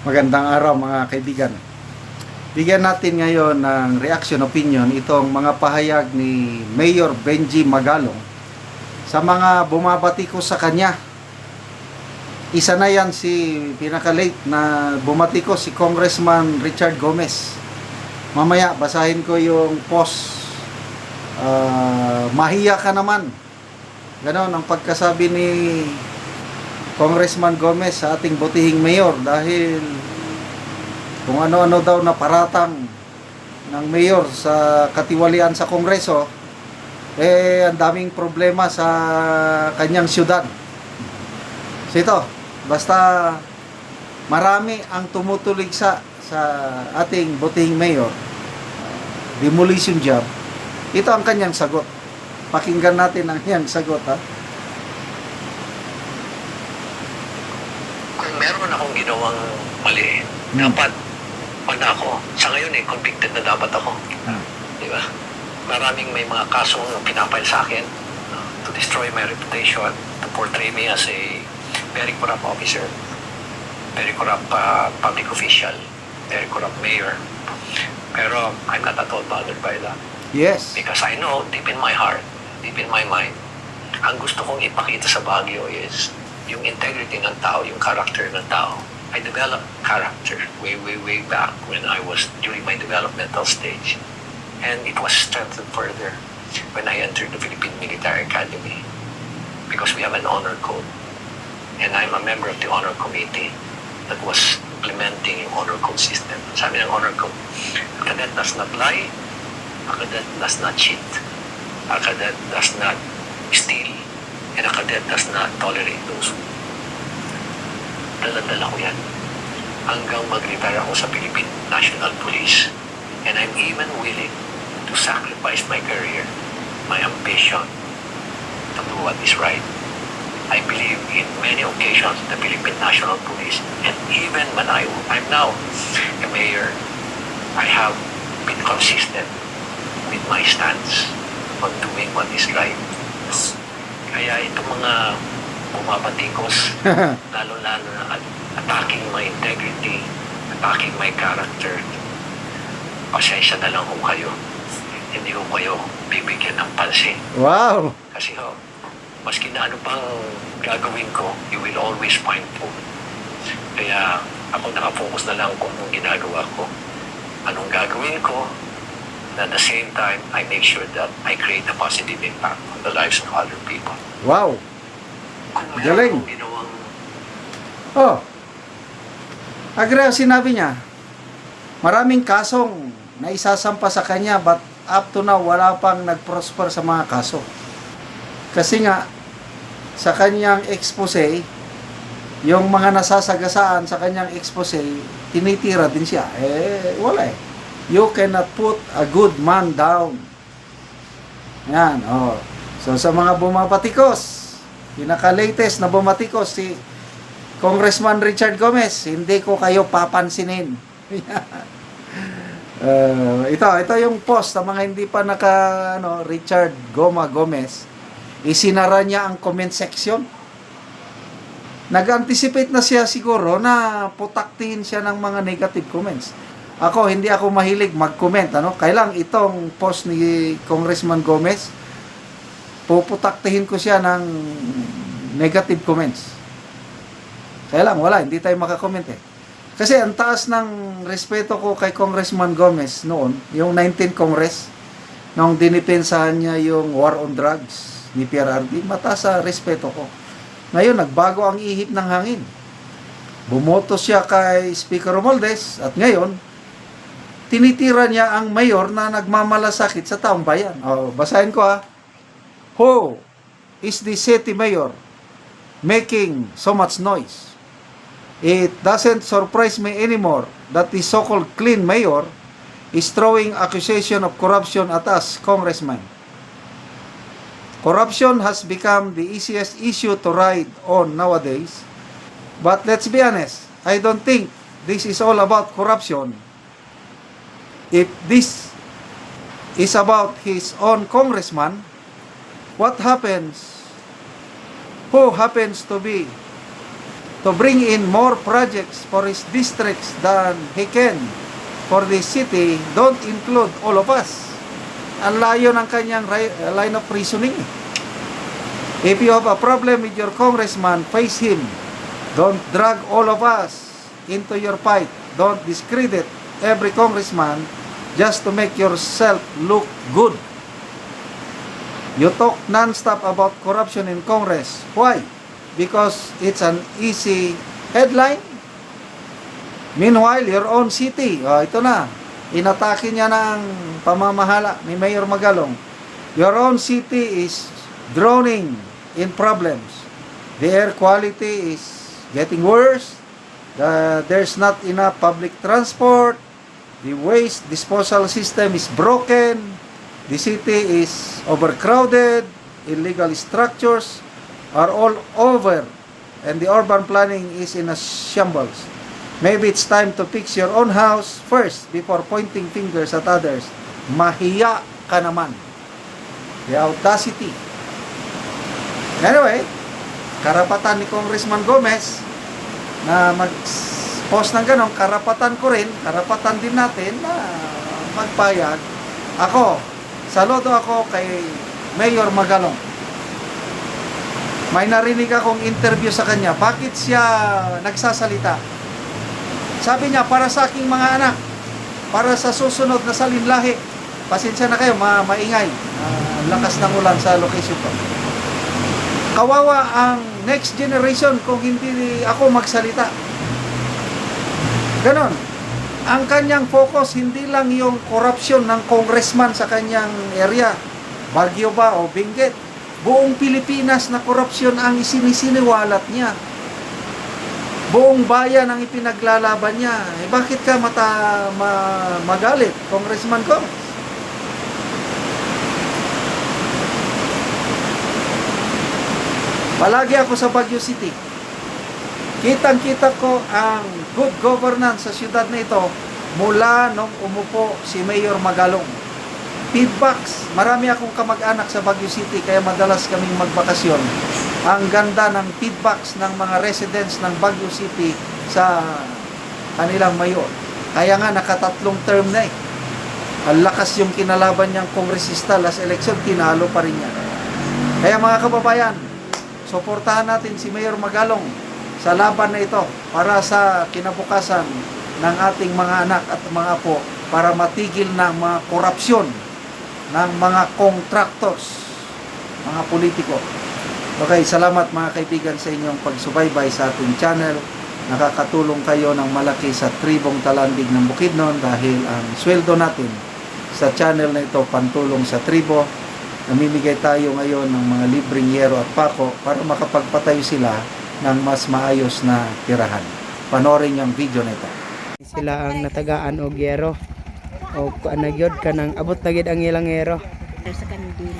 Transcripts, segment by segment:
Magandang araw mga kaibigan. Bigyan natin ngayon ng reaction opinion itong mga pahayag ni Mayor Benji Magalong sa mga bumabati ko sa kanya. Isa na yan si pinaka-late na bumati ko si Congressman Richard Gomez. Mamaya basahin ko yung post. Ah, mahiya ka naman. Ganon ang pagkasabi ni Congressman Gomez sa ating butihing mayor dahil kung ano-ano daw na paratang ng mayor sa katiwalian sa kongreso eh ang daming problema sa kanyang syudad. So ito, basta marami ang tumutulig sa sa ating butihing mayor demolition job. Ito ang kanyang sagot. Pakinggan natin ang kanyang sagot ha. kung meron akong ginawang mali, Hmm. dapat wag na ako. Sa ngayon eh, convicted na dapat ako. Ah. Di ba? Maraming may mga kasong pinapile sa akin uh, to destroy my reputation, to portray me as a very corrupt officer, very corrupt uh, public official, very corrupt mayor. Pero I'm not at all bothered by that. Yes. Because I know deep in my heart, deep in my mind, ang gusto kong ipakita sa Baguio is yung integrity ng tao, yung character ng tao. I developed character way, way, way back when I was during my developmental stage. And it was strengthened further when I entered the Philippine Military Academy because we have an honor code. And I'm a member of the honor committee that was implementing yung honor code system. Sabi ng honor code, a cadet does not lie, a cadet does not cheat. A cadet does not steal. And a cadet does not tolerate those who Dala-dala ko yan. Hanggang mag-retire ako sa Philippine National Police. And I'm even willing to sacrifice my career, my ambition to do what is right. I believe in many occasions the Philippine National Police. And even when I, I'm now a mayor, I have been consistent with my stance on doing what is right. Kaya itong mga bumabatikos, lalo-lalo na at- attacking my integrity, attacking my character, pasensya na lang ho kayo. Hindi ko kayo bibigyan ng pansin. Wow. Kasi ho, maski na ano pang gagawin ko, you will always find fault. Kaya ako nakafocus na lang kung anong ginagawa ko. Anong gagawin ko, at the same time, I make sure that I create a positive impact on the lives of other people. Wow. Kung meron Galing. ginawang Oh. Agree ang sinabi niya. Maraming kasong na isasampa sa kanya but up to now wala pang nag-prosper sa mga kaso. Kasi nga sa kanyang expose yung mga nasasagasaan sa kanyang expose tinitira din siya. Eh wala eh. You cannot put a good man down. Yan, oh. So sa mga bumabatikos, pinaka-latest na bumatikos si Congressman Richard Gomez, hindi ko kayo papansinin. Uh, ito, ito yung post ng mga hindi pa naka ano, Richard Goma Gomez. Isinara niya ang comment section. Nag-anticipate na siya siguro na putaktihin siya ng mga negative comments. Ako, hindi ako mahilig mag-comment. Ano? Kailang itong post ni Congressman Gomez, puputaktihin ko siya ng negative comments. Kaya lang, wala, hindi tayo makakomment eh. Kasi ang taas ng respeto ko kay Congressman Gomez noon, yung 19 Congress, nung dinipensahan niya yung war on drugs ni PRRD, mataas sa respeto ko. Ngayon, nagbago ang ihip ng hangin. Bumoto siya kay Speaker Romualdez at ngayon, tinitira niya ang mayor na nagmamalasakit sa taong bayan. O, basahin ko ha. Who is the city mayor making so much noise? It doesn't surprise me anymore that the so-called clean mayor is throwing accusation of corruption at us, congressman. Corruption has become the easiest issue to ride on nowadays. But let's be honest, I don't think this is all about corruption. If this is about his own congressman, what happens? Who happens to be to bring in more projects for his districts than he can for the city don't include all of us. Ang layo ng kanyang line of reasoning. If you have a problem with your congressman, face him. Don't drag all of us into your fight. Don't discredit every congressman just to make yourself look good. You talk non-stop about corruption in Congress. Why? Because it's an easy headline. Meanwhile, your own city, oh, ito na, inatake niya ng pamamahala ni Mayor Magalong. Your own city is drowning in problems. The air quality is getting worse. The, there's not enough public transport. The waste disposal system is broken. The city is overcrowded. Illegal structures are all over. And the urban planning is in a shambles. Maybe it's time to fix your own house first before pointing fingers at others. Mahiya ka naman. The audacity. Anyway, karapatan ni Congressman Gomez na mag-post ng ganon, karapatan ko rin, karapatan din natin na magpayag. Ako, saludo ako kay Mayor Magalong. May narinig akong interview sa kanya. Bakit siya nagsasalita? Sabi niya, para sa aking mga anak, para sa susunod na salinlahi. Pasensya na kayo, ma maingay. Ah, lakas ng ulan sa location ko. Kawawa ang next generation kung hindi ako magsalita. Ganon. Ang kanyang focus hindi lang yung corruption ng congressman sa kanyang area, Baguio ba o Benguet. Buong Pilipinas na korupsyon ang isinisiniwalat niya. Buong bayan ang ipinaglalaban niya. Eh, bakit ka mata, ma, magalit, Congressman Gomez? Palagi ako sa Baguio City. Kitang-kita ko ang good governance sa siyudad na ito mula nung umupo si Mayor Magalong. Feedbacks, marami akong kamag-anak sa Baguio City kaya madalas kaming magbakasyon. Ang ganda ng feedbacks ng mga residents ng Baguio City sa kanilang mayor. Kaya nga nakatatlong term na eh. Ang lakas yung kinalaban niyang kongresista last election, tinalo pa rin niya. Kaya mga kababayan, suportahan natin si Mayor Magalong sa laban na ito para sa kinabukasan ng ating mga anak at mga apo para matigil na mga korupsyon ng mga contractors, mga politiko. Okay, salamat mga kaibigan sa inyong pagsubaybay sa ating channel. Nakakatulong kayo ng malaki sa tribong talandig ng Bukidnon dahil ang sweldo natin sa channel na ito pantulong sa tribo. Namimigay tayo ngayon ng mga libreng yero at pako para makapagpatayo sila ng mas maayos na tirahan. Panorin yung video na ito. sila ang natagaan og yero o kuan na gyud kanang abot na gyud ang ilang yero sa kandil.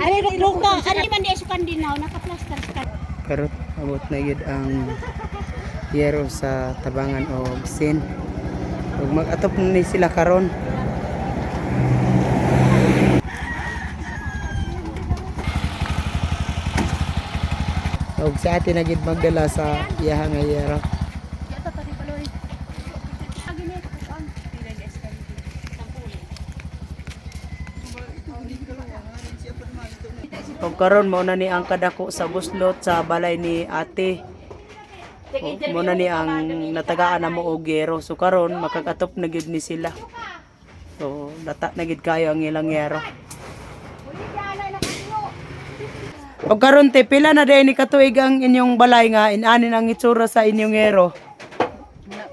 Ari rukruka, ari man di sa kandil now, naka-plaster sa kandil. karot abot na gyud ang yero sa tabangan o sin ug mag-atop na ni sila karon ug sa atin na gyud magdala sa iyahang nga yero ug karon mo na ni ang kadako sa buslot sa balay ni ate. Mo na ni ang natagaan na mo og yero so karon makakatop na gyud ni sila. So data na gyud kayo ang ilang yero Og karon te pila na day ni katuig ang inyong balay nga inanin ang itsura sa inyong yero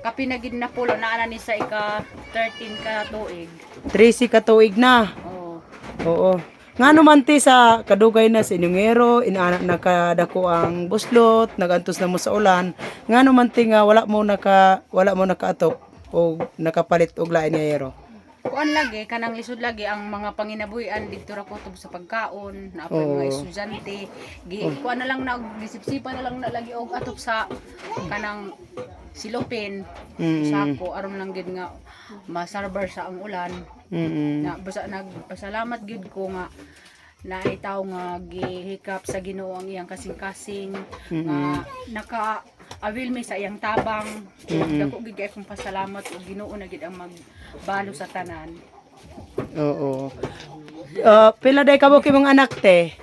Kapinagid na pulo na ana ni sa ika 13 ka tuig. 13 katuig na Oh. Oo. Nga naman ti sa kadugay na sa inyong ero, inaana na kadako ang buslot, nagantos na mo sa ulan. Nga naman ti nga wala mo naka wala mo nakaatop o nakapalit og lain nga ero. Kuan lagi kanang lisod lagi ang mga panginabuhian didto ra kutob sa pagkaon, na mga Oo. estudyante. Gi kuan na lang na og disipsipan na lang na lagi og atop sa kanang silopin. Mm. Sako aron lang gid nga masarbar sa ang ulan. Mm. na basta nagpasalamat gid ko nga na itaw nga gihikap sa Ginoo ang iyang kasing-kasing Mm-mm. nga naka awil mi sa iyang tabang Mm-mm. dako gid kay akong pasalamat og Ginoo na gid ang magbalo sa tanan Oo. Ah, pila day kabuk imong anak te?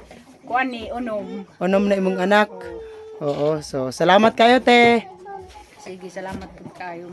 kuan ni unom Unom na imong anak. Oo, so salamat kayo te. sige salamat pud kayo